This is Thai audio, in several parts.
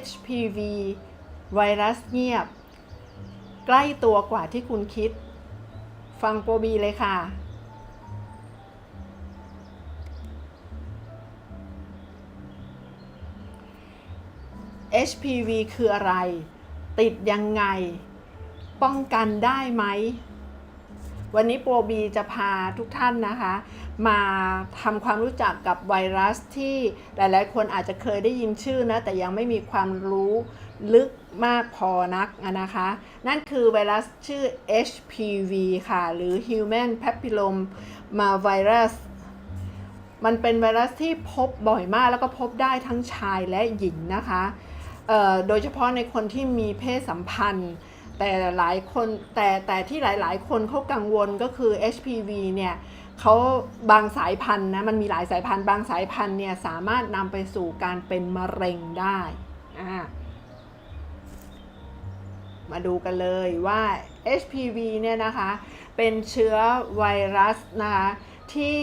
HPV ไวรัสเงียบ ใกล้ตัวกว่าที่คุณคิด ฟังโปรบีเลยค่ะ HPV คืออะไร ติดยังไง ป้องกันได้ไหม วันนี้โปรบีจะพาทุกท่านนะคะ มาทำความรู้จักกับไวรัสที่หลายๆ คนอาจจะเคยได้ยินชื่อนะ แต่ยังไม่มีความรู้ลึกมากพอนักนะคะ นั่นคือไวรัสชื่อ HPV ค่ะ หรือ Human Papilloma Virus มันเป็นไวรัสที่พบบ่อยมากแล้วก็พบได้ทั้งชายและหญิงนะคะ โดยเฉพาะในคนที่มีเพศสัมพันธ์ แต่หลายคนแต่แต่ที่หลาย ๆ คนเขากังวลก็คือ HPV เนี่ยเขาบางสายพันธุ์นะมันมีหลายสายพันธุ์ บางสายพันธุ์เนี่ยสามารถนำไปสู่การเป็นมะเร็งได้อ่ามาดูกันเลยว่า HPV เนี่ยนะคะเป็นเชื้อไวรัสนะคะที่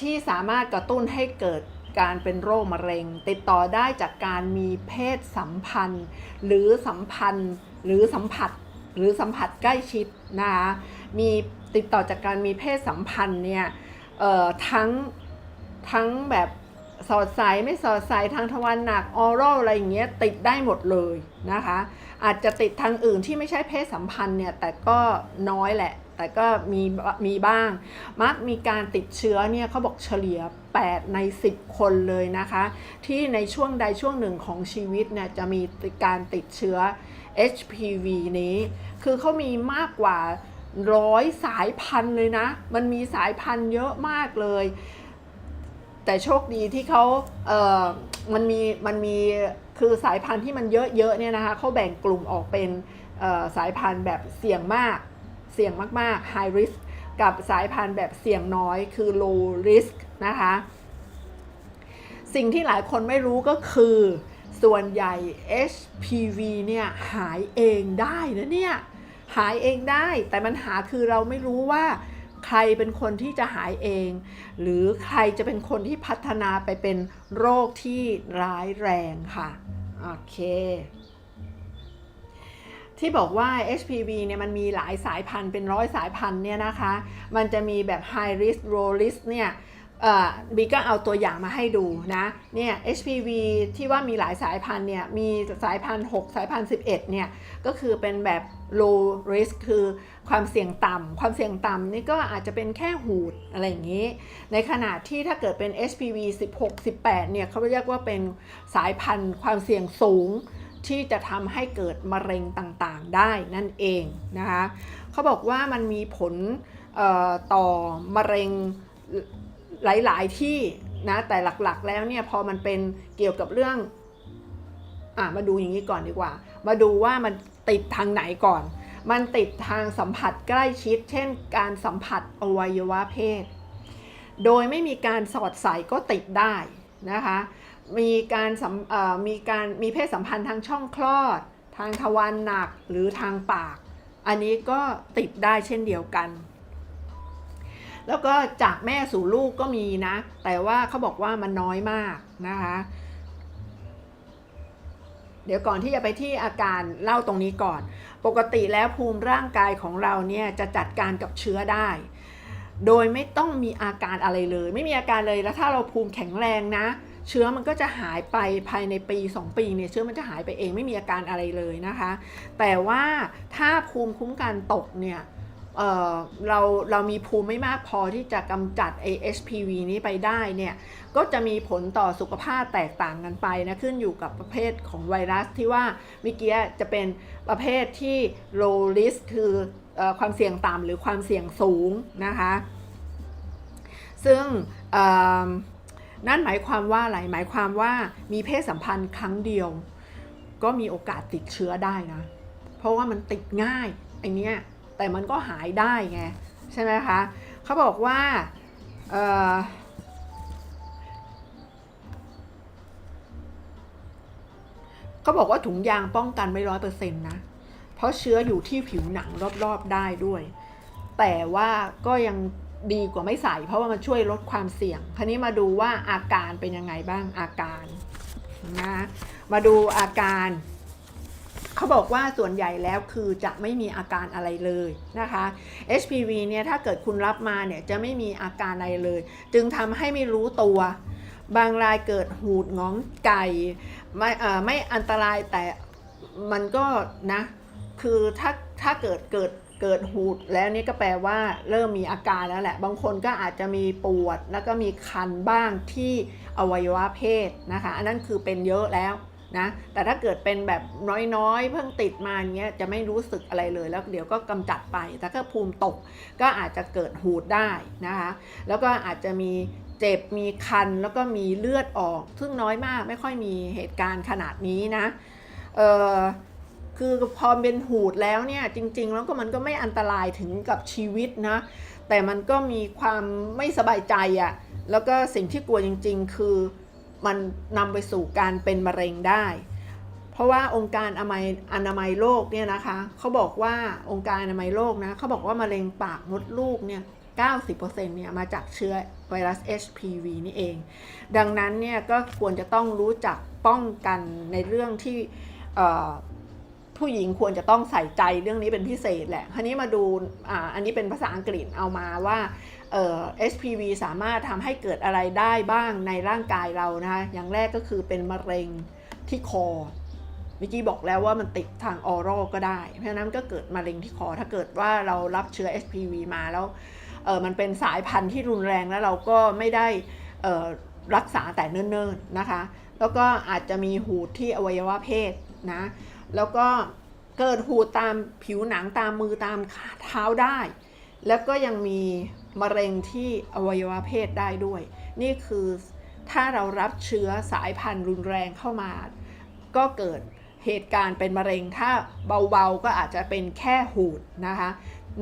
ที่สามารถกระตุ้นให้เกิดการเป็นโรคมะเร็ง ติดต่อได้จากการมีเพศสัมพันธ์ หรือสัมพันธ์ หรือสัมผัสหรือสัมผัสใกล้ชิดนะคะมีติดต่อจากการมีเพศสัมพันธ์เนี่ยทั้งทั้งแบบสอดใสไม่สอดใสทางทวารหนักออรัลอะไรอย่างเงี้ยติดได้หมดเลยนะคะ อาจจะติดทางอื่นที่ไม่ใช่เพศสัมพันธ์เนี่ยแต่ก็น้อยแหละ แต่ก็มีมีบ้าง มักมีการติดเชื้อเนี่ยเขาบอกเฉลี่ย 8 ใน 10 คนเลยนะคะ ที่ในช่วงใดช่วงหนึ่งของชีวิตเนี่ยจะมีการติดเชื้อ HPV นี้ คือเขามีมากกว่าร้อยสายพันธุ์เลยนะ มันมีสายพันธุ์เยอะมากเลย แต่โชคดีที่เขาเออมันมี มันมี คือสายพันธุ์ที่มันเยอะๆเนี่ยนะคะเขาแบ่งกลุ่มออกเป็นสายพันธุ์แบบเสี่ยงมาก เสี่ยงมากๆ high risk กับสายพันธุ์แบบเสี่ยงน้อยคือ low risk นะคะ สิ่งที่หลายคนไม่รู้ก็คือ ส่วนใหญ่ HPV เนี่ยหายเองได้นะเนี่ยหายเองได้แต่มันหาคือเราไม่รู้ว่าใครเป็นคนที่จะหายเอง หรือใครจะเป็นคนที่พัฒนาไปเป็นโรคที่ร้ายแรงค่ะ โอเค ที่บอกว่า HPV เนี่ยมันมีหลายสายพันธุ์เป็นร้อยสายพันธุ์เนี่ยนะคะ มันจะมีแบบ high risk low risk เนี่ย บีก็เอาตัวอย่างมาให้ดูนะเนี่ย HPV ที่ว่ามีหลายสายพันธุ์เนี่ยมีสายพันธุ์ 6 สายพันธุ์ 11 เนี่ยก็คือเป็นแบบ low risk คือความเสี่ยงต่ำความเสี่ยงต่ำนี่ก็อาจจะเป็นแค่หูดอะไรอย่างนี้ ในขณะที่ถ้าเกิดเป็น HPV 16 18 เนี่ยเขาเรียกว่าเป็นสายพันธุ์ความเสี่ยงสูงที่จะทำให้เกิดมะเร็งต่างๆได้นั่นเองนะคะเขาบอกว่ามันมีผลต่อมะเร็ง หลาย ๆ ที่นะแต่หลักๆ แล้วเนี่ยพอมันเป็นเกี่ยวกับเรื่องอะมาดูอย่างนี้ก่อนดีกว่า มาดูว่ามันติดทางไหนก่อน มันติดทางสัมผัสใกล้ชิด เช่น การสัมผัสอวัยวะเพศ โดยไม่มีการสอดใส่ก็ติดได้นะคะมีการสัมมีการมีเพศสัมพันธ์ทางช่องคลอด ทางทวารหนักหรือทางปาก อันนี้ก็ติดได้เช่นเดียวกัน แล้วก็จากแม่สู่ลูกก็มีนะ แต่ว่าเขาบอกว่ามันน้อยมากนะคะ เดี๋ยวก่อนที่จะไปที่อาการเล่าตรงนี้ก่อน ปกติแล้วภูมิร่างกายของเราเนี่ยจะจัดการกับเชื้อได้ โดยไม่ต้องมีอาการอะไรเลย ไม่มีอาการเลยแล้วถ้าเราภูมิแข็งแรงนะ เชื้อมันก็จะหายไปภายในปี 2 ปีเนี่ยเชื้อมันจะหายไปเองไม่มีอาการอะไรเลยนะคะ แต่ว่าถ้าภูมิคุ้มกันตกเนี่ย เเราเรามีภูมิไม่มากพอที่จะกำจัดไอ HPV นี้ไปได้เนี่ยก็จะมีผลต่อสุขภาพแตกต่างกันไปนะขึ้นอยู่กับประเภทของไวรัสที่ว่าเมื่อกี้จะเป็นประเภทที่ low risk คือออความเสี่ยงต่ำหรือความเสี่ยงสูงนะคะซึ่งนั่นหมายความว่าอะไรหมายความว่ามีเพศสัมพันธ์ครั้งเดียว ก็มีโอกาสติดเชื้อได้นะ เพราะว่ามันติดง่ายไอเนี้ย แต่มันก็หายได้ไงใช่ไหมคะเขาบอกว่าเขาบอกว่าถุงยางป้องกันไม่ร้อยเปอร์เซ็นต์นะ เพราะเชื้ออยู่ที่ผิวหนังรอบๆได้ด้วย แต่ว่าก็ยังดีกว่าไม่ใส่เพราะว่ามันช่วยลดความเสี่ยง คราวนี้มาดูว่าอาการเป็นยังไงบ้างอาการนะ มาดูอาการ เขาบอกว่าส่วนใหญ่แล้วคือจะไม่มีอาการอะไรเลยนะคะ HPV เนี่ยถ้าเกิดคุณรับมาเนี่ยจะไม่มีอาการอะไรเลย จึงทำให้ไม่รู้ตัว บางรายเกิดหูดงองไก่ไม่ไม่อันตรายแต่มันก็นะ คือถ้าถ้าเกิดเกิดเกิดหูดแล้วนี่ก็แปลว่าเริ่มมีอาการแล้วแหละ บางคนก็อาจจะมีปวดแล้วก็มีคันบ้างที่อวัยวะเพศนะคะ อันนั้นคือเป็นเยอะแล้ว นะแต่ถ้าเกิดเป็นแบบน้อยๆ เพิ่งติดมาอย่างเงี้ยจะไม่รู้สึกอะไรเลยแล้วเดี๋ยวก็กำจัดไปแต่ถ้าภูมิตกก็อาจจะเกิดหูดได้นะคะแล้วก็อาจจะมีเจ็บมีคันแล้วก็มีเลือดออก ซึ่งน้อยมากไม่ค่อยมีเหตุการณ์ขนาดนี้นะเออคือพอเป็นหูดแล้วเนี่ยจริง ๆ แล้วก็มันก็ไม่อันตรายถึงกับชีวิตนะแต่มันก็มีความไม่สบายใจอะ่ะแล้วก็สิ่งที่กลัวจริง ๆ คือ มันนำไปสู่การเป็นมะเร็งได้ เพราะว่าองค์การอนามัยอนามัยโลกเนี่ยนะคะเขาบอกว่าองค์การอนามัยโลกนะเขาบอกว่ามะเร็งปากมดลูกเนี่ย90%เนี่ยมาจากเชื้อไวรัส HPV นี่เอง ดังนั้นเนี่ยก็ควรจะต้องรู้จักป้องกันในเรื่องที่ผู้หญิงควรจะต้องใส่ใจเรื่องนี้เป็นพิเศษแหละ คราวนี้มาดูออันนี้เป็นภาษาอังกฤษเอามาว่า เอ่อ HPV สามารถทำให้เกิดอะไรได้บ้างในร่างกายเรานะคะอย่างแรกก็คือเป็นมะเร็งที่คอเมื่อกี้บอกแล้วว่ามันติดทางออรัลก็ได้ เพราะนั้นก็เกิดมะเร็งที่คอ ถ้าเกิดว่าเรารับเชื้อ HPV มาแล้วเออมันเป็นสายพันธุ์ที่รุนแรงแล้วเราก็ไม่ได้เอ่อรักษาแต่เนิ่นๆนะคะ แล้วก็อาจจะมีหูดที่อวัยวะเพศนะ แล้วก็เกิดหูดตามผิวหนังตามมือตามเท้าได้ แล้วก็ยังมี มะเร็งที่อวัยวะเพศได้ด้วย นี่คือถ้าเรารับเชื้อสายพันธุ์รุนแรงเข้ามา ก็เกิดเหตุการณ์เป็นมะเร็งถ้าเบาๆก็อาจจะเป็นแค่หูดนะคะ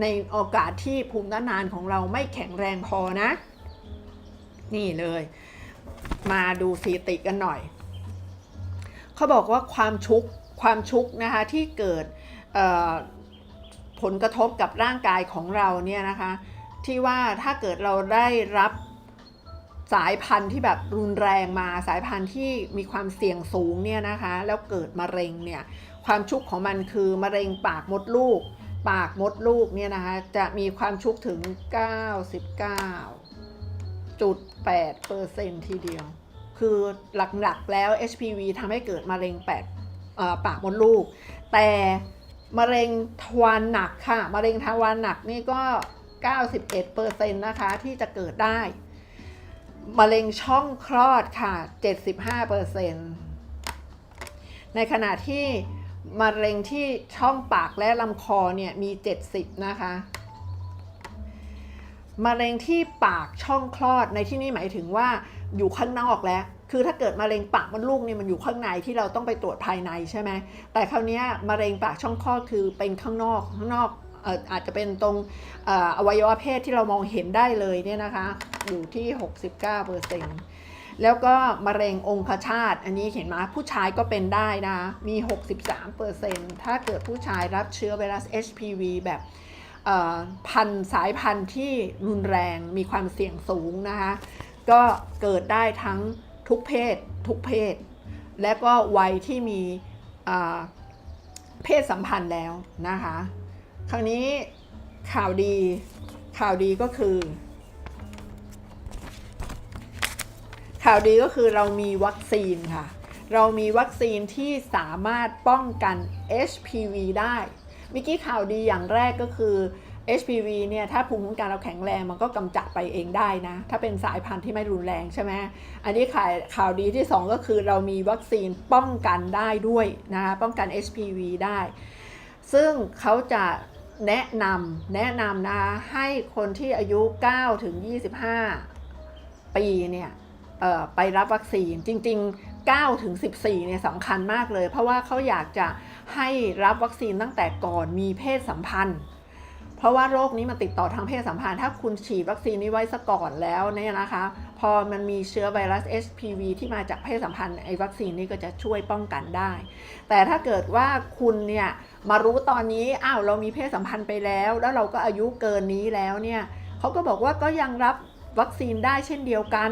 ในโอกาสที่ภูมิต้านทานของเราไม่แข็งแรงพอนะ นี่เลย มาดูสถิติกันหน่อย เขาบอกว่าความชุกความชุกนะคะที่เกิดผลกระทบกับร่างกายของเราเนี่ยนะคะ ที่ว่าถ้าเกิดเราได้รับสายพันธุ์ที่แบบรุนแรงมาสายพันธุ์ที่มีความเสี่ยงสูงเนี่ยนะคะ แล้วเกิดมะเร็งเนี่ยความชุกของมันคือมะเร็งปากมดลูก ปากมดลูกเนี่ยนะคะจะมีความชุกถึง 99.8เปอร์เซนทีเดียว คือหลักๆแล้ว HPV ทำให้เกิดมะเร็งแปดเอ่อปากมดลูก แต่มะเร็งทวารหนักค่ะ มะเร็งทวารหนักนี่ก็ 91เปอร์เซ็นะคะที่จะเกิดได้ มะเร็งช่องคลอดค่ะ 75เปอร์เซ็นต์ในขณะที่มะเร็งที่ช่องปากและลำคอเนี่ยมี 70 นะคะ มะเร็งที่ปากช่องคลอดในที่นี้หมายถึงว่าอยู่ข้างนอกแล้ว คือถ้าเกิดมะเร็งปากมดลูกเนี่ยมันอยู่ข้างในที่เราต้องไปตรวจภายในใช่ไหมแต่คราวนี้มะเร็งปากช่องคลอดคือเป็นข้างนอกข้างนอก อาจจะเป็นตรงออวัยวะเพศที่เรามองเห็นได้เลยเนี่ยนะคะ อยู่ที่ 69เปอร์เซ็นต์แล้วก็มะเร็งองคชาต อันนี้เห็นไหมผู้ชายก็เป็นได้นะ มี 63เปอร์เซ็นต์ถ้าเกิดผู้ชายรับเชื้อไวรัส HPV แบบพันสายพันธุ์ที่รุนแรงมีความเสี่ยงสูงนะคะ ก็เกิดได้ทั้งทุกเพศ ทุกเพศ และก็วัยที่มีเพศสัมพันธ์แล้วนะคะ คราวนี้ข่าวดีข่าวดีก็คือ ข่าวดีก็คือเรามีวัคซีนค่ะ เรามีวัคซีนที่สามารถป้องกัน HPV ได้เมื่อกี้ข่าวดีอย่างแรกก็คือ HPV เนี่ยถ้าภูมิคุ้มกันเราแข็งแรงมันก็กำจัดไปเองได้นะ ถ้าเป็นสายพันธุ์ที่ไม่รุนแรงใช่ไหมอันนี้ข่าวข่าวดีที่ 2 ก็คือเรามีวัคซีนป้องกันได้ด้วยนะคะป้องกัน HPV ได้ ซึ่งเขาจะ แนะนำแนะนำนะให้คนที่อายุ 9 ถึง 25 ปีเนี่ยไปรับวัคซีนจริง ๆ 9 ถึง 14 เนี่ยสำคัญมากเลย เพราะว่าเขาอยากจะให้รับวัคซีนตั้งแต่ก่อนมีเพศสัมพันธ์ เพราะว่าโรคนี้มันติดต่อทางเพศสัมพันธ์ถ้าคุณฉีดวัคซีนนี้ไว้ซะก่อนแล้วเนี่ยนะคะ พอมันมีเชื้อไวรัส HPV ที่มาจากเพศสัมพันธ์ไอ้วัคซีนนี้ก็จะช่วยป้องกันได้ แต่ถ้าเกิดว่าคุณเนี่ยมารู้ตอนนี้อ้าวเรามีเพศสัมพันธ์ไปแล้ว แล้วเราก็อายุเกินนี้แล้วเนี่ยเขาก็บอกว่าก็ยังรับวัคซีนได้เช่นเดียวกัน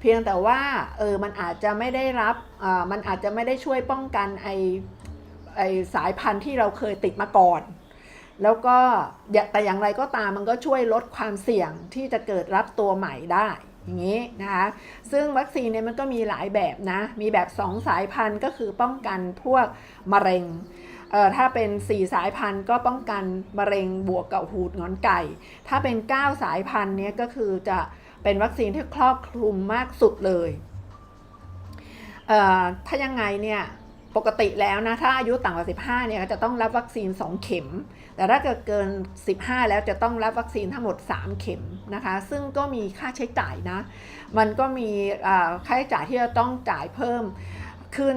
เพียงแต่ว่าเออมันอาจจะไม่ได้รับอ่ามันอาจจะไม่ได้ช่วยป้องกันไอไอสายพันธุ์ที่เราเคยติดมาก่อน แล้วก็แต่อย่างไรก็ตามมันก็ช่วยลดความเสี่ยงที่จะเกิดรับตัวใหม่ได้อย่างนี้นะคะซึ่งวัคซีนเนี่ยมันก็มีหลายแบบนะ มีแบบ 2 สายพันธุ์ก็คือป้องกันพวกมะเร็งเอ่อถ้าเป็น 4 สายพันธุ์ก็ป้องกันมะเร็งบวกกับหูดงอนไก่ ถ้าเป็น 9 สายพันธุ์เนี่ยก็คือจะเป็นวัคซีนที่ครอบคลุมมากสุดเลยเอ่อถ้ายังไงเนี่ย ปกติแล้วนะถ้าอายุต่ำกว่า 15 เนี่ยจะต้องรับวัคซีน 2 เข็ม แต่ถ้าเกิดเกิน 15 แล้วจะต้องรับวัคซีนทั้งหมด 3 เข็มนะคะ ซึ่งก็มีค่าใช้จ่ายนะ มันก็มีค่าใช้จ่ายที่จะต้องจ่ายเพิ่มขึ้น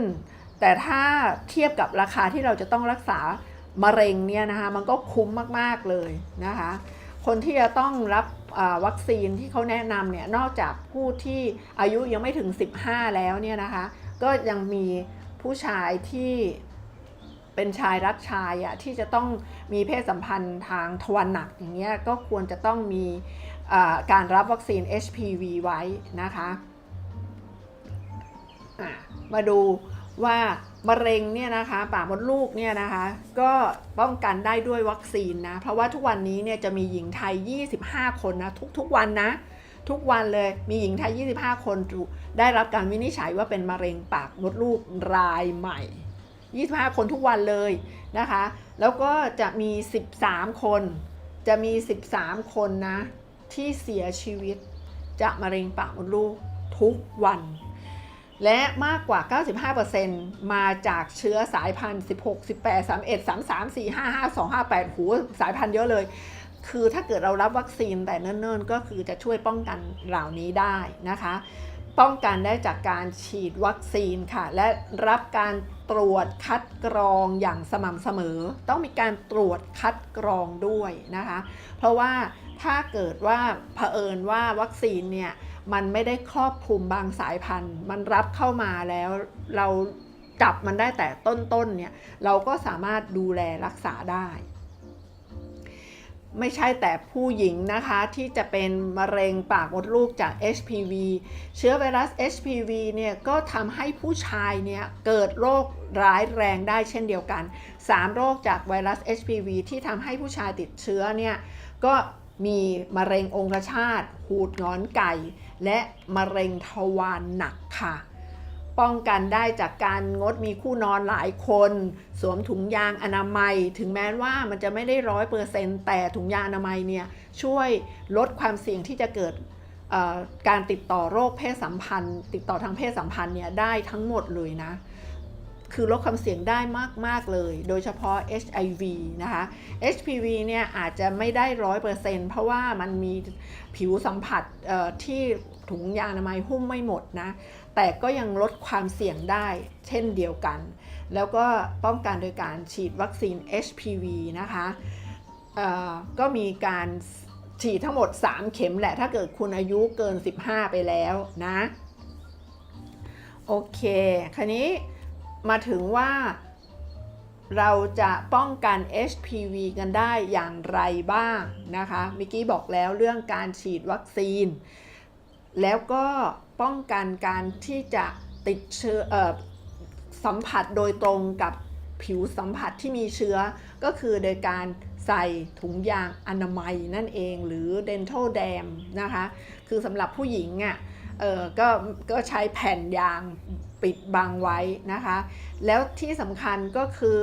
แต่ถ้าเทียบกับราคาที่เราจะต้องรักษามะเร็งเนี่ยนะคะมันก็คุ้มมากๆเลยนะคะ คนที่จะต้องรับวัคซีนที่เขาแนะนำเนี่ยนอกจากผู้ที่อายุยังไม่ถึง 15 แล้วเนี่ยนะคะ ก็ยังมี ผู้ชายที่เป็นชายรักชายอะที่จะต้องมีเพศสัมพันธ์ทางทวารหนักอย่างเงี้ยก็ควรจะต้องมีการรับวัคซีน HPV ไว้นะคะะมาดูว่ามะเร็งเนี่ยนะคะปากมดลูกเนี่ยนะคะก็ป้องกันได้ด้วยวัคซีนนะเพราะว่าทุกวันนี้เนี่ยจะมีหญิงไทย 25 คนนะทุกๆวันนะ ทุกวันเลยมีหญิงไทย 25 คนได้รับการวินิจฉัยว่าเป็นมะเร็งปากมดลูกรายใหม่ 25 คนทุกวันเลยนะคะ แล้วก็จะมี 13 คน จะมี 13 คนนะ ที่เสียชีวิตจากมะเร็งปากมดลูกทุกวัน และมากกว่า 95%มาจากเชื้อสายพันธุ์ 16 18 31 33 4 5 5 2 5 8หูสายพันธุ์เยอะเลย คือถ้าเกิดเรารับวัคซีนแต่เนิ่นๆ ก็คือจะช่วยป้องกันเหล่านี้ได้นะคะ ป้องกันได้จากการฉีดวัคซีนค่ะ และรับการตรวจคัดกรองอย่างสม่ำเสมอ ต้องมีการตรวจคัดกรองด้วยนะคะ เพราะว่าถ้าเกิดว่าเผอิญว่าวัคซีนเนี่ย มันไม่ได้ครอบคลุมบางสายพันธุ์ มันรับเข้ามาแล้วเราจับมันได้แต่ต้นๆเนี่ยเราก็สามารถดูแลรักษาได้ ไม่ใช่แต่ผู้หญิงนะคะที่จะเป็นมะเร็งปากมดลูกจาก HPV เชื้อไวรัส HPV เนี่ยก็ทำให้ผู้ชายเนี่ยเกิดโรคร้ายแรงได้เช่นเดียวกัน 3 โรคจากไวรัส HPV ที่ทำให้ผู้ชายติดเชื้อเนี่ยก็มีมะเร็งองคชาต หูดงอนไก่ และมะเร็งทวารหนักค่ะ ป้องกันได้จากการงดมีคู่นอนหลายคน สวมถุงยางอนามัย ถึงแม้ว่ามันจะไม่ได้ร้อยเปอร์เซ็นต์แต่ถุงยางอนามัยเนี่ยช่วยลดความเสี่ยงที่จะเกิดการติดต่อโรคเพศสัมพันธ์ ติดต่อทางเพศสัมพันธ์เนี่ยได้ทั้งหมดเลยนะ คือลดความเสี่ยงได้มาก ๆ เลย โดยเฉพาะ HIV นะคะ HPV เนี่ยอาจจะไม่ได้ร้อยเปอร์เซ็นต์เพราะว่ามันมีผิวสัมผัสที่ ถุงยางอนามัยหุ้มไม่หมดนะ แต่ก็ยังลดความเสี่ยงได้เช่นเดียวกัน แล้วก็ป้องกันโดยการฉีดวัคซีน HPV นะคะก็มีการฉีดทั้งหมด 3 เข็มแหละ ถ้าเกิดคุณอายุเกิน 15 ไปแล้วนะ โอเค คราวนี้มาถึงว่าเราจะป้องกัน HPV กันได้อย่างไรบ้างนะคะ มิกกี้บอกแล้วเรื่องการฉีดวัคซีน แล้วก็ป้องกันการที่จะติดเชื้อออสัมผัสโดยตรงกับผิวสัมผัสที่มีเชื้อ ก็คือโดยการใส่ถุงยางอนามัยนั่นเองหรือ dental dam นะคะ คือสำหรับผู้หญิงอะเออก็ก็ใช้แผ่นยางปิดบังไว้นะคะ แล้วที่สำคัญก็คือ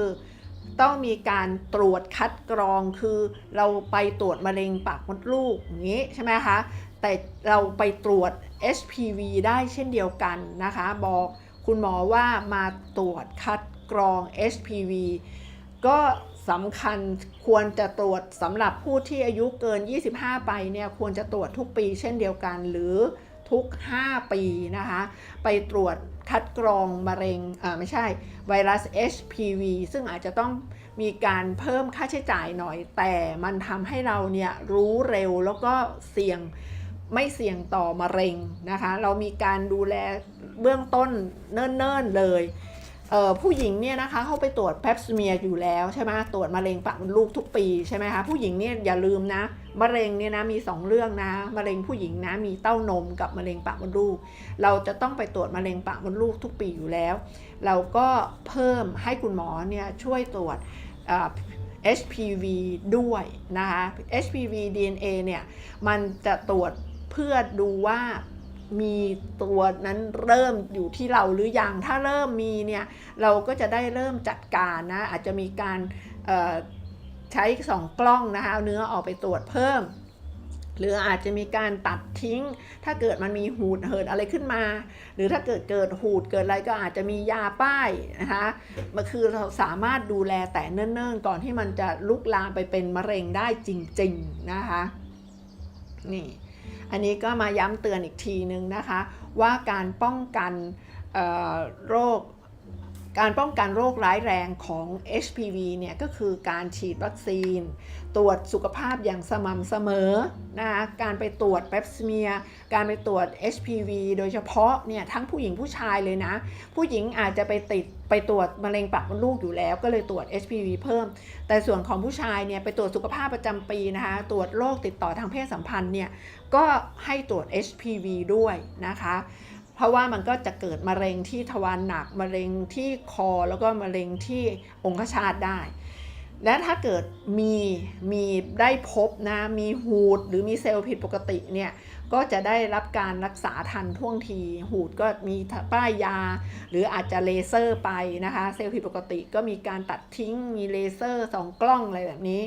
ต้องมีการตรวจคัดกรองคือเราไปตรวจมะเร็งปากมดลูกอย่างนี้ใช่ไหมคะ แต่เราไปตรวจ HPV ได้เช่นเดียวกันนะคะ บอกคุณหมอว่ามาตรวจคัดกรอง HPV ก็สำคัญควรจะตรวจสำหรับผู้ที่อายุเกิน 25 ไปเนี่ยควรจะตรวจทุกปีเช่นเดียวกัน หรือทุก 5 ปีนะคะ ไปตรวจคัดกรองมะเร็งอ่าไม่ใช่ไวรัส HPV ซึ่งอาจจะต้องมีการเพิ่มค่าใช้จ่ายหน่อย แต่มันทำให้เราเนี่ยรู้เร็วแล้วก็เสี่ยง ไม่เสี่ยงต่อมะเร็งนะคะ เรามีการดูแลเบื้องต้นเนิ่นๆเลยเผู้หญิงเนี่ยนะคะเขาไปตรวจแพปสเมียอยู่แล้วใช่ไหมตรวจมะเร็งปากมดลูกทุกปีใช่ไหมคะผู้หญิงเนี่ยอย่าลืมนะมะเร็งเนี่ยนะมี 2 เรื่องนะมะเร็งผู้หญิงนะมีเต้านมกับมะเร็งปากมดลูก เราจะต้องไปตรวจมะเร็งปากมดลูกทุกปีอยู่แล้ว เราก็เพิ่มให้คุณหมอเนี่ยช่วยตรวจ HPV ด้วยนะคะ HPV DNA เนี่ยมันจะตรวจ เพื่อดูว่ามีตัวนั้นเริ่มอยู่ที่เราหรือยัง ถ้าเริ่มมีเนี่ยเราก็จะได้เริ่มจัดการนะอาจจะมีการใช้สองกล้องนะคะเอาเนื้อออกไปตรวจเพิ่ม หรืออาจจะมีการตัดทิ้ง ถ้าเกิดมันมีหูดเหิดอะไรขึ้นมา หรือถ้าเกิดเกิดหูดเกิดอะไรก็อาจจะมียาป้ายนะคะมันคือเราสามารถดูแลแต่เนิ่นๆ ก่อนที่มันจะลุกลามไปเป็นมะเร็งได้จริงๆนะคะนี่ อันนี้ก็มาย้ำเตือนอีกทีนึงนะคะ ว่าการป้องกันโรคการป้องกันโรคร้ายแรงของ HPV เนี่ยก็คือการฉีดวัคซีน ตรวจสุขภาพอย่างสม่ำเสมอนะคะการไปตรวจแปปสเมียการไปตรวจ HPV โดยเฉพาะเนี่ยทั้งผู้หญิงผู้ชายเลยนะ ผู้หญิงอาจจะไปติดไปตรวจมะเร็งปากมดลูกอยู่แล้ว ก็เลยตรวจ HPV เพิ่ม แต่ส่วนของผู้ชายเนี่ยไปตรวจสุขภาพประจำปีนะคะตรวจโรคติดต่อทางเพศสัมพันธ์เนี่ยก็ให้ตรวจ HPV ด้วยนะคะเพราะว่ามันก็จะเกิดมะเร็งที่ทวารหนักมะเร็งที่คอ แล้วก็มะเร็งที่องคชาตได้ และถ้าเกิดมีมีได้พบนะมีหูดหรือมีเซลล์ผิดปกติเนี่ยก็จะได้รับการรักษาทันท่วงที หูดก็มีป้ายยา หรืออาจจะเลเซอร์ไปนะคะ เซลล์ผิดปกติก็มีการตัดทิ้งมีเลเซอร์สองกล้องอะไรแบบนี้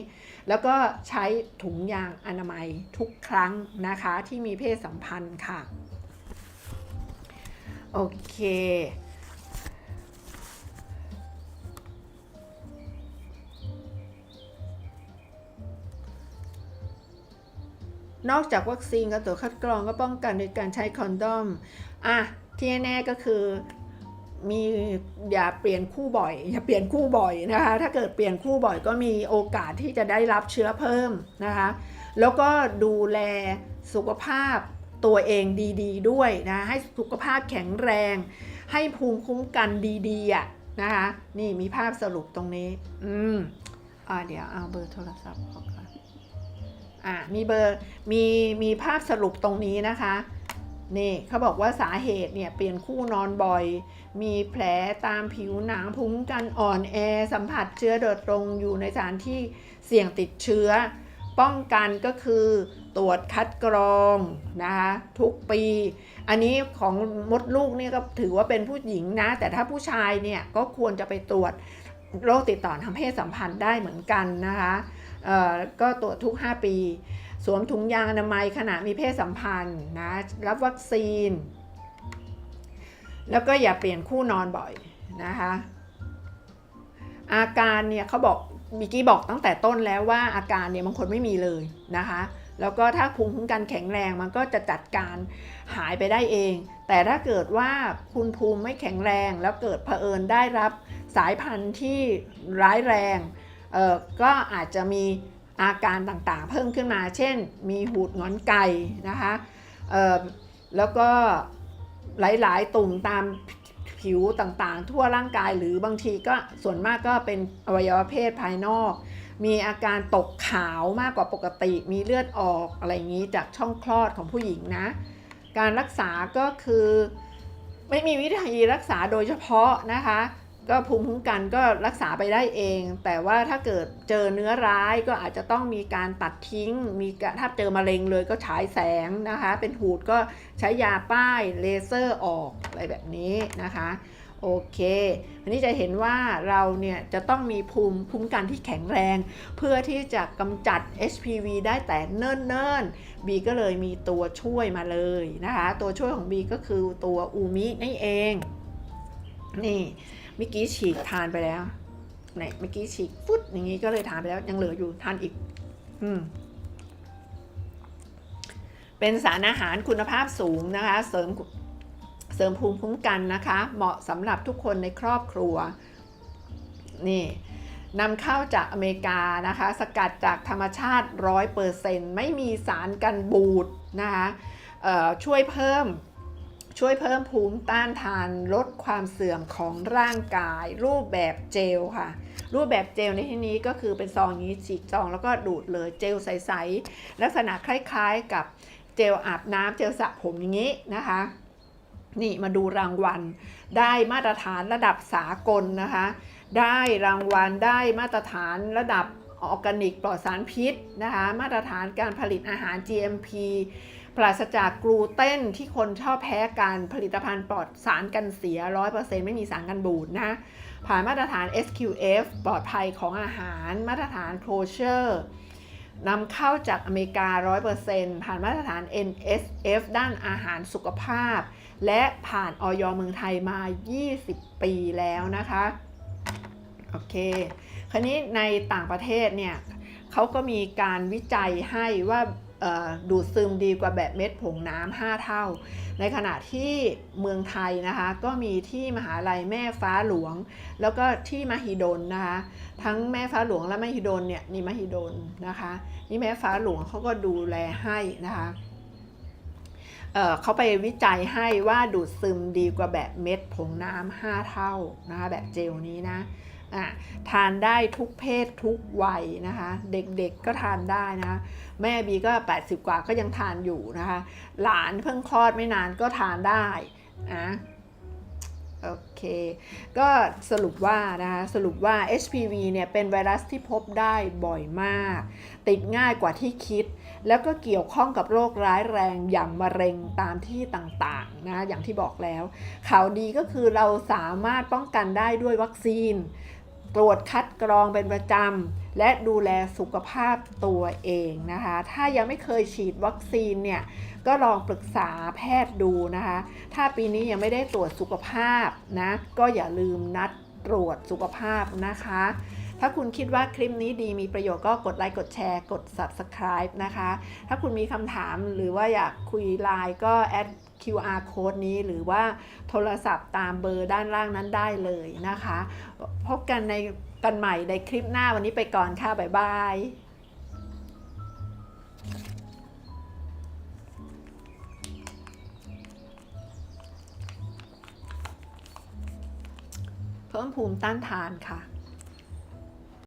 แล้วก็ใช้ถุงยางอนามัยทุกครั้งนะคะที่มีเพศสัมพันธ์ค่ะ โอเค นอกจากวัคซีนกับตัวคัดกรองก็ป้องกันโดยการใช้คอนดอมอะที่แน่ๆก็คือมีอย่าเปลี่ยนคู่บ่อย อย่าเปลี่ยนคู่บ่อยนะคะ ถ้าเกิดเปลี่ยนคู่บ่อยก็มีโอกาสที่จะได้รับเชื้อเพิ่มนะคะ แล้วก็ดูแลสุขภาพตัวเองดีๆด้วยนะให้สุขภาพแข็งแรง ให้ภูมิคุ้มกันดีๆอะนะคะ นี่มีภาพสรุปตรงนี้ อืมอ่าเดี๋ยวเอาเบอร์โทรศัพท์ออก อนอ่ามีเบอร์มีมีภาพสรุปตรงนี้นะคะนี่เขาบอกว่าสาเหตุเนี่ยเปลี่ยนคู่นอนบ่อย มีแผลตามผิวหนังภูมิคุ้มกันอ่อนแอ สัมผัสเชื้อโดยตรงอยู่ในสถานที่เสี่ยงติดเชื้อ ป้องกันก็คือตรวจคัดกรองนะคะทุกปี อันนี้ของมดลูกเนี่ยก็ถือว่าเป็นผู้หญิงนะ แต่ถ้าผู้ชายเนี่ยก็ควรจะไปตรวจโรคติดต่อทางเพศสัมพันธ์ได้เหมือนกันนะคะ ก็ตรวจทุก 5 ปี สวมถุงยางอนามัยขณะมีเพศสัมพันธ์นะรับวัคซีน แล้วก็อย่าเปลี่ยนคู่นอนบ่อยนะคะอาการเนี่ยเขาบอกมิกี้บอกตั้งแต่ต้นแล้วว่าอาการเนี่ยบางคนไม่มีเลยนะคะแล้วก็ถ้าภูมิคุ้มกันแข็งแรงมันก็จะจัดการหายไปได้เอง แต่ถ้าเกิดว่าคุณภูมิไม่แข็งแรง แล้วเกิดเผอิญได้รับสายพันธุ์ที่ร้ายแรง เออก็อาจจะมีอาการต่างๆ เพิ่มขึ้นมา เช่น มีหูดงอนไก่นะคะเออแล้วก็หลายๆตุ่มตามผิวต่างๆ ทั่วร่างกายหรือบางทีก็ส่วนมากก็เป็นอวัยวะเพศภายนอก มีอาการตกขาวมากกว่าปกติ มีเลือดออกอะไรอย่างนี้จากช่องคลอดของผู้หญิงนะ การรักษาก็คือไม่มีวิธีรักษาโดยเฉพาะนะคะ ก็ภูมิคุ้มกันก็รักษาไปได้เอง แต่ว่าถ้าเกิดเจอเนื้อร้ายก็อาจจะต้องมีการตัดทิ้ง มีถ้าเจอมะเร็งเลยก็ฉายแสงนะคะ เป็นหูดก็ใช้ยาป้ายเลเซอร์ออกอะไรแบบนี้นะคะโอเค อันนี้จะเห็นว่าเราเนี่ยจะต้องมีภูมิคุ้มกันที่แข็งแรง เพื่อที่จะกำจัด HPV ได้แต่เนิ่นๆ บีก็เลยมีตัวช่วยมาเลยนะคะ ตัวช่วยของบีก็คือตัวอูมินี่เอง นี่ เมื่อกี้ฉีกทานไปแล้วเนี่ยเมื่อกี้ฉีกฟุตอย่างนี้ก็เลยทานไปแล้วยังเหลืออยู่ทานอีก อืม เป็นสารอาหารคุณภาพสูงนะคะ เสริมเสริมภูมิคุ้มกันนะคะ เหมาะสำหรับทุกคนในครอบครัว นี่นำเข้าจากอเมริกานะคะ สกัดจากธรรมชาติ 100%ไม่มีสารกันบูดนะคะช่วยเพิ่ม ช่วยเพิ่มภูมิต้านทานลดความเสื่อมของร่างกาย รูปแบบเจลค่ะ รูปแบบเจลในที่นี้ก็คือเป็นซองนี้ฉีกซองแล้วก็ดูดเลยเจลใสๆลักษณะคล้ายๆกับเจลอาบน้ำเจลสระผมอย่างนี้นะคะนี่มาดูรางวัล ได้มาตรฐานระดับสากลนะคะ ได้รางวัลได้มาตรฐานระดับออร์แกนิกปลอดสารพิษนะคะ มาตรฐานการผลิตอาหาร GMP ปราศจากกลูเตนที่คนชอบแพ้การผลิตภัณฑ์ปลอดสารกันเสีย 100%ไม่มีสารกันบูดนะ ผ่านมาตรฐาน SQF ปลอดภัยของอาหาร มาตรฐานโคเชอร์นำเข้าจากอเมริกา 100%ผ่านมาตรฐาน NSF ด้านอาหารสุขภาพ และผ่านออยเมืองไทยมา 20 ปีแล้วนะคะ โอเค คราวนี้ในต่างประเทศเนี่ยเขาก็มีการวิจัยให้ว่า ดูดซึมดีกว่าแบบเม็ดผงน้ำ5เท่า ในขณะที่เมืองไทยนะคะก็มีที่มหาลัยแม่ฟ้าหลวง แล้วก็ที่มหิดลนะคะทั้งแม่ฟ้าหลวงและมหิดลเนี่ยนี่มหิดลนะคะนี่แม่ฟ้าหลวงเขาก็ดูแลให้นะคะเเขาไปวิจัยให้ว่าดูดซึมดีกว่าแบบเม็ดผงน้ำ5เท่านะคะแบบเจลนี้นะ อะทานได้ทุกเพศทุกวัยนะคะ เด็กๆก็ทานได้นะคะแม่บีก็ 80 กว่าก็ยังทานอยู่นะคะ หลานเพิ่งคลอดไม่นานก็ทานได้อะโอเค ก็สรุปว่านะคะสรุปว่า HPV เนี่ยเป็นไวรัสที่พบได้บ่อยมาก ติดง่ายกว่าที่คิด แล้วก็เกี่ยวข้องกับโรคร้ายแรงอย่างมะเร็งตามที่ต่างๆนะอย่างที่บอกแล้ว ข่าวดีก็คือเราสามารถป้องกันได้ด้วยวัคซีน ตรวจคัดกรองเป็นประจำ และดูแลสุขภาพตัวเองนะคะ ถ้ายังไม่เคยฉีดวัคซีนเนี่ย ก็ลองปรึกษาแพทย์ดูนะคะ ถ้าปีนี้ยังไม่ได้ตรวจสุขภาพนะ ก็อย่าลืมนัดตรวจสุขภาพนะคะ ถ้าคุณคิดว่าคลิปนี้ดีมีประโยชน์ก็กดไลค์กดแชร์ กด subscribe นะคะ ถ้าคุณมีคำถามหรือว่าอยากคุยไลน์ก็แอด QR code นี้หรือว่าโทรศัพท์ตามเบอร์ด้านล่างนั้นได้เลยนะคะ พบกันในกันใหม่ในคลิปหน้าวันนี้ไปก่อนค่ะ บ๊ายบายเพิ่มภูมิต้านทานค่ะ